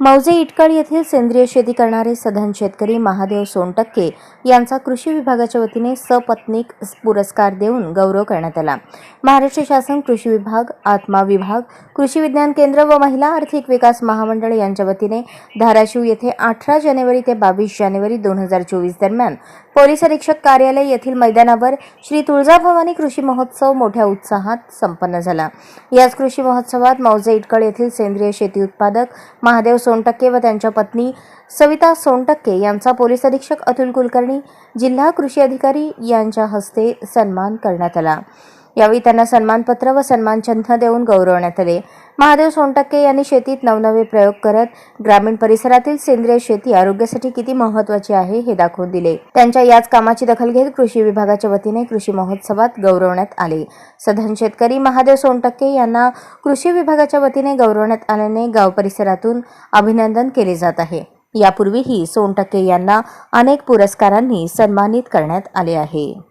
मौजे इटकळ येथील सेंद्रिय शेती करणारे सधन शेतकरी महादेव सोनटक्के यांचा कृषी विभागाच्या वतीने सपत्नीक पुरस्कार देऊन गौरव करण्यात आला. महाराष्ट्र शासन कृषी विभाग आत्मा विभाग कृषी विज्ञान केंद्र व महिला आर्थिक विकास महामंडळ यांच्या वतीने धाराशिव येथे अठरा जानेवारी ते बावीस जानेवारी दोन हजार चोवीस दरम्यान पोलीस अधीक्षक कार्यालय येथील मैदानावर श्री तुळजाभवानी कृषी महोत्सव मोठ्या उत्साहात संपन्न झाला. याच कृषी महोत्सवात मौजे इटकळ येथील सेंद्रिय शेती उत्पादक महादेव सोनटक्के व त्यांच्या पत्नी सविता सोनटक्के यांचा पोलीस अधीक्षक अतुल कुलकर्णी जिल्हा कृषी अधिकारी यांच्या हस्ते सन्मान करण्यात आला. यावेळी त्यांना सन्मानपत्र व सन्मानचिन्ह देऊन गौरवण्यात आले. महादेव सोनटक्के यांनी शेतीत नवनवे प्रयोग करत ग्रामीण परिसरातील सेंद्रिय शेती आरोग्यासाठी किती महत्वाची आहे हे दाखवून दिले. त्यांच्या याच कामाची दखल घेत कृषी विभागाच्या वतीने कृषी महोत्सवात गौरवण्यात आले. सधन शेतकरी महादेव सोनटक्के यांना कृषी विभागाच्या वतीने गौरवण्यात आल्याने गाव परिसरातून अभिनंदन केले जात आहे. यापूर्वीही सोनटक्के यांना अनेक पुरस्कारांनी सन्मानित करण्यात आले आहे.